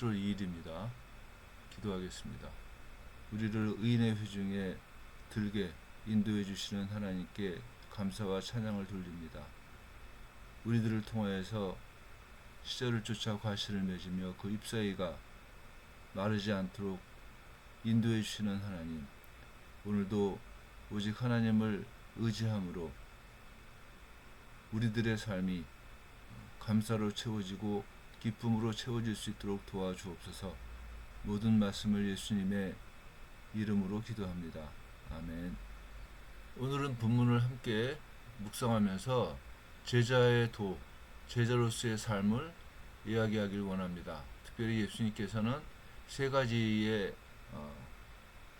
7월 2일입니다. 기도하겠습니다. 우리를 의인의 회중에 들게 인도해 주시는 하나님께 감사와 찬양을 돌립니다. 우리들을 통하여서 시절을 쫓아 과실을 맺으며 그 잎사귀가 마르지 않도록 인도해 주시는 하나님, 오늘도 오직 하나님을 의지함으로 우리들의 삶이 감사로 채워지고 기쁨으로 채워질 수 있도록 도와주옵소서. 모든 말씀을 예수님의 이름으로 기도합니다. 아멘. 오늘은 본문을 함께 묵상하면서 제자의 도, 제자로서의 삶을 이야기하길 원합니다. 특별히 예수님께서는 세 가지의 어,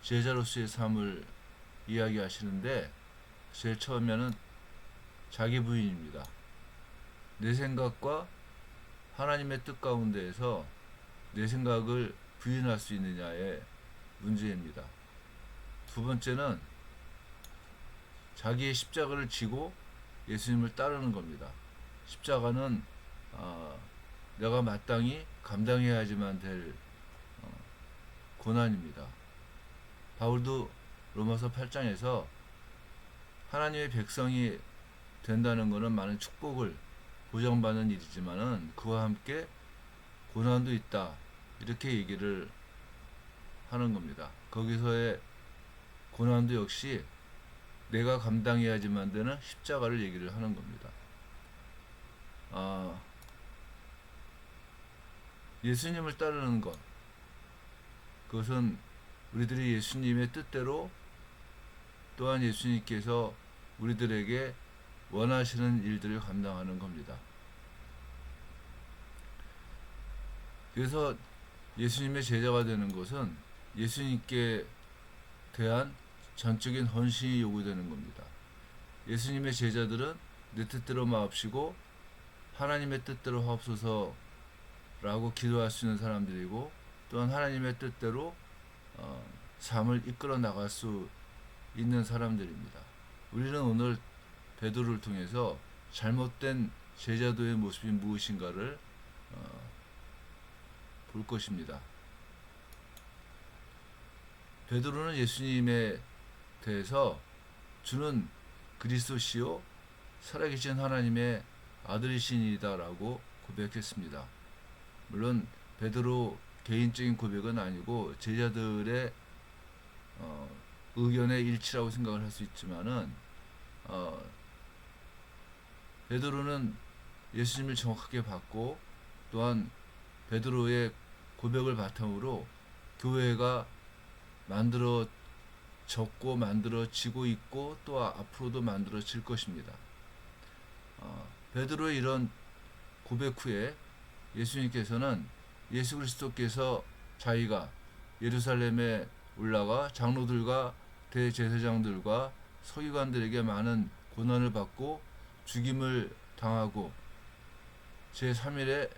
제자로서의 삶을 이야기하시는데 제일 처음에는 자기 부인입니다. 내 생각과 하나님의 뜻 가운데에서 내 생각을 부인할 수 있느냐의 문제입니다. 두 번째는 자기의 십자가를 지고 예수님을 따르는 겁니다. 십자가는 어, 내가 마땅히 감당해야지만 될 어, 고난입니다. 바울도 로마서 8장에서 하나님의 백성이 된다는 것은 많은 축복을 보장받는 일이지만은 그와 함께 고난도 있다. 이렇게 얘기를 하는 겁니다. 거기서의 고난도 역시 내가 감당해야지만 되는 십자가를 얘기를 하는 겁니다. 아, 예수님을 따르는 것. 그것은 우리들이 예수님의 뜻대로 또한 예수님께서 우리들에게 원하시는 일들을 감당하는 겁니다. 그래서 예수님의 제자가 되는 것은 예수님께 대한 전적인 헌신이 요구되는 겁니다. 예수님의 제자들은 내 뜻대로 마옵시고 하나님의 뜻대로 하옵소서라고 기도할 수 있는 사람들이고 또한 하나님의 뜻대로 어, 삶을 이끌어 나갈 수 있는 사람들입니다. 우리는 오늘 베드로를 통해서 잘못된 제자도의 모습이 무엇인가를 어, 볼 것입니다. 베드로는 예수님에 대해서 주는 그리스도시요 살아계신 하나님의 아들이시니다라고 고백했습니다. 물론 베드로 개인적인 고백은 아니고 제자들의 어, 의견의 일치라고 생각을 할 수 있지만은 어, 베드로는 예수님을 정확하게 받고 또한 베드로의 고백을 바탕으로 교회가 만들어졌고 만들어지고 있고 또 앞으로도 만들어질 것입니다. 어, 베드로의 이런 고백 후에 예수님께서는 예수 그리스도께서 자기가 예루살렘에 올라가 장로들과 대제사장들과 서기관들에게 많은 고난을 받고 죽임을 당하고 제3일에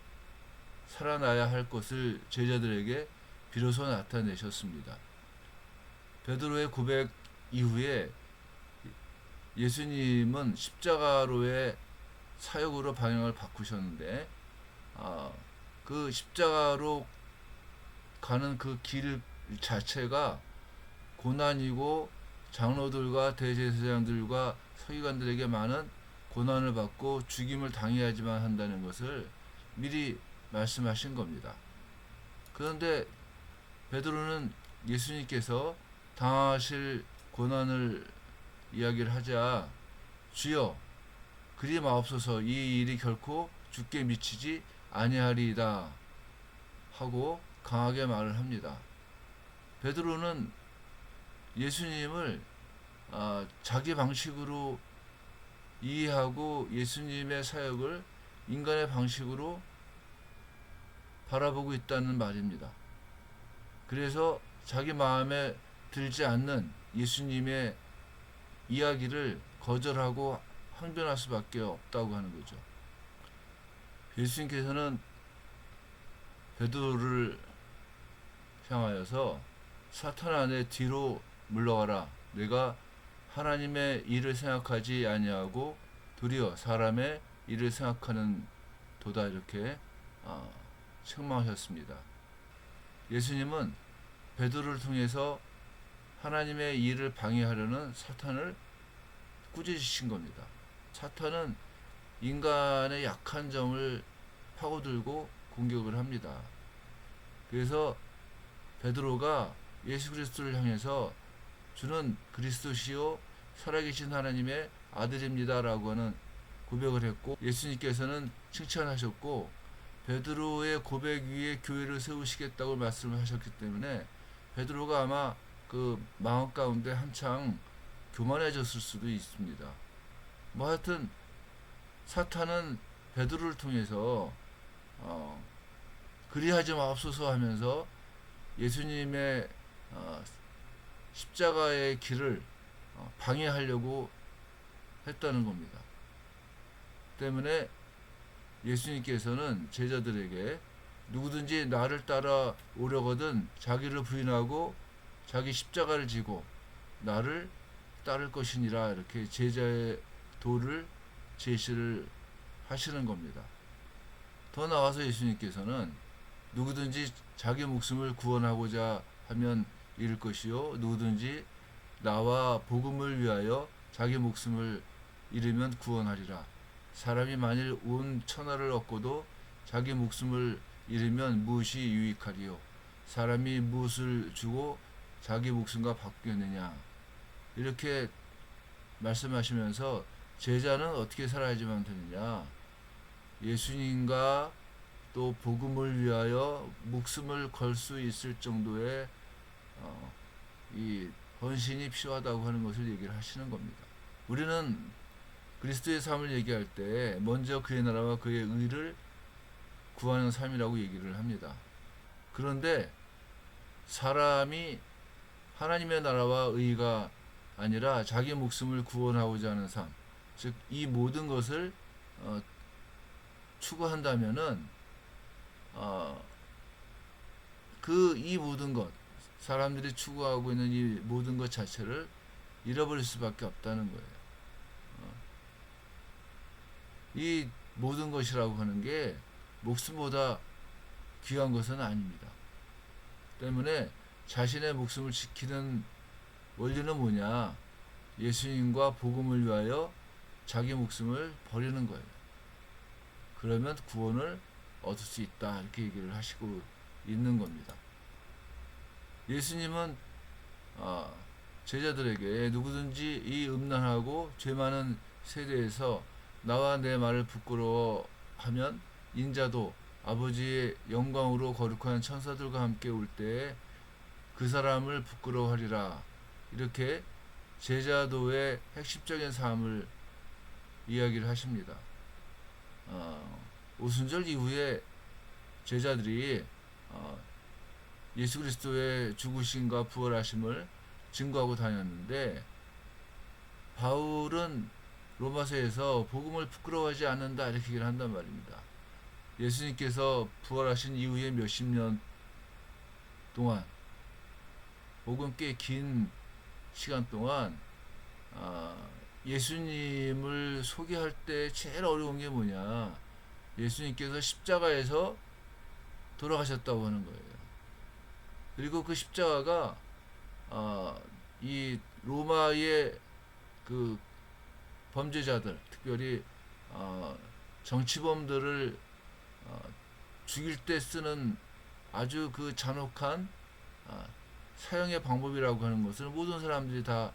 살아나야 할 것을 제자들에게 비로소 나타내셨습니다. 베드로의 고백 이후에 예수님은 십자가로의 사역으로 방향을 바꾸셨는데 아, 그 십자가로 가는 그 길 자체가 고난이고 장로들과 대제사장들과 서기관들에게 많은 고난을 받고 죽임을 당해야지만 한다는 것을 미리 말씀하신 겁니다. 그런데 베드로는 예수님께서 당하실 고난을 이야기를 하자 주여 그리 마옵소서 이 일이 결코 죽게 미치지 아니하리이다 하고 강하게 말을 합니다. 베드로는 예수님을 아, 자기 방식으로 이해하고 예수님의 사역을 인간의 방식으로 바라보고 있다는 말입니다. 그래서 자기 마음에 들지 않는 예수님의 이야기를 거절하고 항변할 수밖에 없다고 하는 거죠. 예수님께서는 베드로를 향하여서 사탄 안에 뒤로 물러가라. 내가 하나님의 일을 생각하지 아니하고 도리어 사람의 일을 생각하는 도다 이렇게 아, 책망하셨습니다. 예수님은 베드로를 통해서 하나님의 일을 방해하려는 사탄을 꾸짖으신 겁니다. 사탄은 인간의 약한 점을 파고들고 공격을 합니다. 그래서 베드로가 예수 그리스도를 향해서 주는 그리스도시요 살아계신 하나님의 아들입니다라고 하는 고백을 했고 예수님께서는 칭찬하셨고 베드로의 고백 위에 교회를 세우시겠다고 말씀을 하셨기 때문에 베드로가 아마 그 마음 가운데 한창 교만해졌을 수도 있습니다. 뭐 하여튼 사탄은 베드로를 통해서 어, 그리하지 마옵소서 하면서 예수님의 어, 십자가의 길을 어, 방해하려고 했다는 겁니다. 때문에 예수님께서는 제자들에게 누구든지 나를 따라 오려거든 자기를 부인하고 자기 십자가를 지고 나를 따를 것이니라 이렇게 제자의 도를 제시를 하시는 겁니다. 더 나아서 예수님께서는 누구든지 자기 목숨을 구원하고자 하면 잃을 것이요 누구든지 나와 복음을 위하여 자기 목숨을 잃으면 구원하리라. 사람이 만일 온 천하를 얻고도 자기 목숨을 잃으면 무엇이 유익하리요? 사람이 무엇을 주고 자기 목숨과 바뀌었느냐? 이렇게 말씀하시면서 제자는 어떻게 살아야지만 되느냐? 예수님과 또 복음을 위하여 목숨을 걸 수 있을 정도의 어, 이 헌신이 필요하다고 하는 것을 얘기를 하시는 겁니다. 우리는 그리스도의 삶을 얘기할 때 먼저 그의 나라와 그의 의를 구하는 삶이라고 얘기를 합니다. 그런데 사람이 하나님의 나라와 의가 아니라 자기 목숨을 구원하고자 하는 삶, 즉 이 모든 것을 어, 추구한다면은 어, 그 이 모든 것 사람들이 추구하고 있는 이 모든 것 자체를 잃어버릴 수밖에 없다는 거예요. 어. 이 모든 것이라고 하는 게 목숨보다 귀한 것은 아닙니다. 때문에 자신의 목숨을 지키는 원리는 뭐냐? 예수님과 복음을 위하여 자기 목숨을 버리는 거예요. 그러면 구원을 얻을 수 있다. 이렇게 얘기를 하시고 있는 겁니다. 예수님은 어, 제자들에게 누구든지 이 음란하고 죄 많은 세대에서 나와 내 말을 부끄러워하면 인자도 아버지의 영광으로 거룩한 천사들과 함께 올 때에 그 사람을 부끄러워하리라 이렇게 제자도의 핵심적인 삶을 이야기를 하십니다. 어, 오순절 이후에 제자들이 어, 예수 그리스도의 죽으심과 부활하심을 증거하고 다녔는데 바울은 로마서에서 복음을 부끄러워하지 않는다 이렇게 얘기를 한단 말입니다. 예수님께서 부활하신 이후에 몇십 년 동안 혹은 꽤 긴 시간 동안 아, 예수님을 소개할 때 제일 어려운 게 뭐냐 예수님께서 십자가에서 돌아가셨다고 하는 거예요. 그리고 그 십자가가 어, 이 로마의 그 범죄자들, 특별히 어, 정치범들을 어, 죽일 때 쓰는 아주 그 잔혹한 어, 사형의 방법이라고 하는 것을 모든 사람들이 다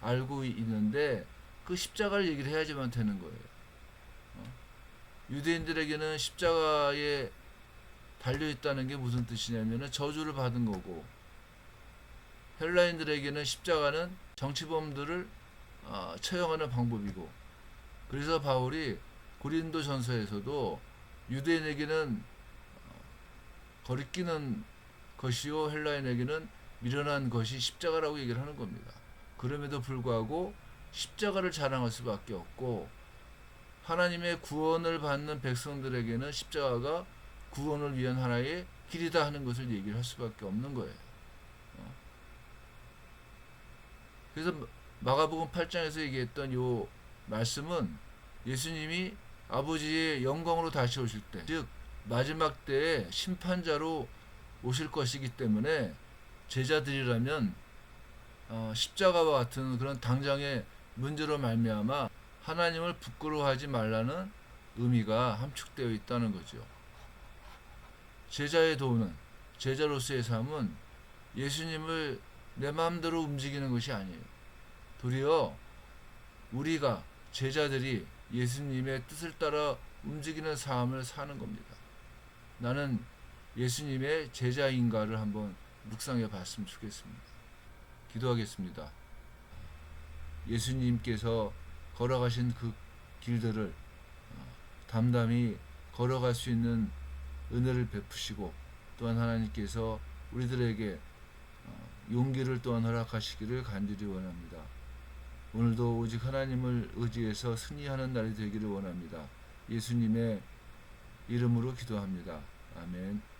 알고 있는데 그 십자가를 얘기를 해야지만 되는 거예요. 어? 유대인들에게는 십자가에 달려 있다는 게 무슨 뜻이냐면은 저주를 받은 거고 헬라인들에게는 십자가는 정치범들을 어, 처형하는 방법이고 그래서 바울이 고린도 전서에서도 유대인에게는 어, 거리끼는 것이요 헬라인에게는 미련한 것이 십자가라고 얘기를 하는 겁니다. 그럼에도 불구하고 십자가를 자랑할 수밖에 없고 하나님의 구원을 받는 백성들에게는 십자가가 구원을 위한 하나의 길이다 하는 것을 얘기를 할 수밖에 없는 거예요. 어. 그래서 마가복음 8장에서 얘기했던 요 말씀은 예수님이 아버지의 영광으로 다시 오실 때, 즉 마지막 때에 심판자로 오실 것이기 때문에 제자들이라면 어, 십자가와 같은 그런 당장의 문제로 말미암아 하나님을 부끄러워하지 말라는 의미가 함축되어 있다는 거죠. 제자의 도는 제자로서의 삶은 예수님을 내 마음대로 움직이는 것이 아니에요. 도리어 우리가 제자들이 예수님의 뜻을 따라 움직이는 삶을 사는 겁니다. 나는 예수님의 제자인가를 한번 묵상해 봤으면 좋겠습니다. 기도하겠습니다. 예수님께서 걸어가신 그 길들을 어, 담담히 걸어갈 수 있는 은혜를 베푸시고 또한 하나님께서 우리들에게 어, 용기를 또한 허락하시기를 간절히 원합니다. 오늘도 오직 하나님을 의지해서 승리하는 날이 되기를 원합니다. 예수님의 이름으로 기도합니다. 아멘.